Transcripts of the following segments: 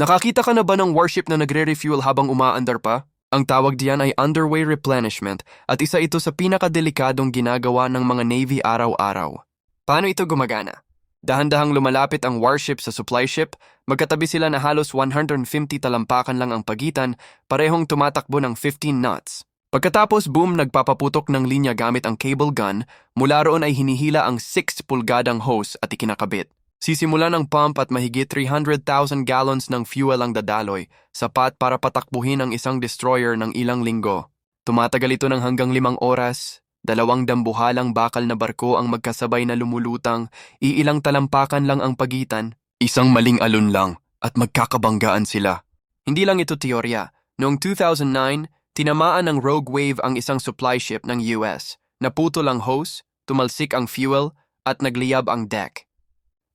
Nakakita ka na ba ng warship na nagre-refuel habang umaandar pa? Ang tawag diyan ay underway replenishment at isa ito sa pinakadelikadong ginagawa ng mga Navy araw-araw. Paano ito gumagana? Dahan-dahang lumalapit ang warship sa supply ship, magkatabi sila na halos 150 talampakan lang ang pagitan, parehong tumatakbo ng 15 knots. Pagkatapos boom nagpapaputok ng linya gamit ang cable gun, mula roon ay hinihila ang 6 pulgadang hose at ikinakabit. Sisimulan ang pump at mahigit 300,000 gallons ng fuel ang dadaloy, sapat para patakbuhin ang isang destroyer ng ilang linggo. Tumatagal ito ng hanggang limang oras, dalawang dambuhalang bakal na barko ang magkasabay na lumulutang, iilang talampakan lang ang pagitan, isang maling alon lang, at magkakabanggaan sila. Hindi lang ito teorya. Noong 2009, tinamaan ng Rogue Wave ang isang supply ship ng US. Naputol ang hose, tumalsik ang fuel, at nagliyab ang deck.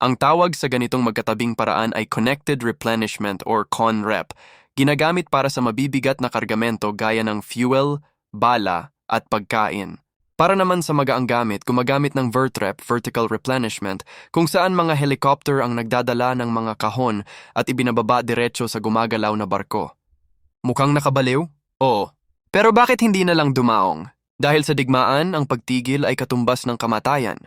Ang tawag sa ganitong magkatabing paraan ay Connected Replenishment or CONREP, ginagamit para sa mabibigat na kargamento gaya ng fuel, bala, at pagkain. Para naman sa magaang gamit, gumagamit ng VERTREP, Vertical Replenishment, kung saan mga helicopter ang nagdadala ng mga kahon at ibinababa diretso sa gumagalaw na barko. Mukhang nakabaliw? Oo. Pero bakit hindi na lang dumaong? Dahil sa digmaan, ang pagtigil ay katumbas ng kamatayan.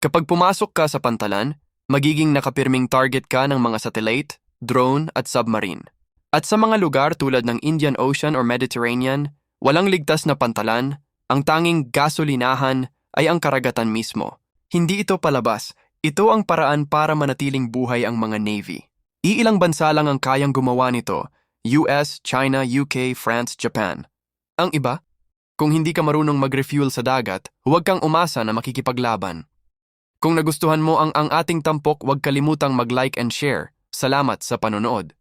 Kapag pumasok ka sa pantalan, magiging nakapirming target ka ng mga satellite, drone at submarine. At sa mga lugar tulad ng Indian Ocean or Mediterranean, walang ligtas na pantalan, ang tanging gasolinahan ay ang karagatan mismo. Hindi ito palabas, ito ang paraan para manatiling buhay ang mga Navy. Iilang bansa lang ang kayang gumawa nito, US, China, UK, France, Japan. Ang iba? Kung hindi ka marunong mag-refuel sa dagat, huwag kang umasa na makikipaglaban. Kung nagustuhan mo ang ang ating tampok, huwag kalimutang mag-like and share. Salamat sa panonood.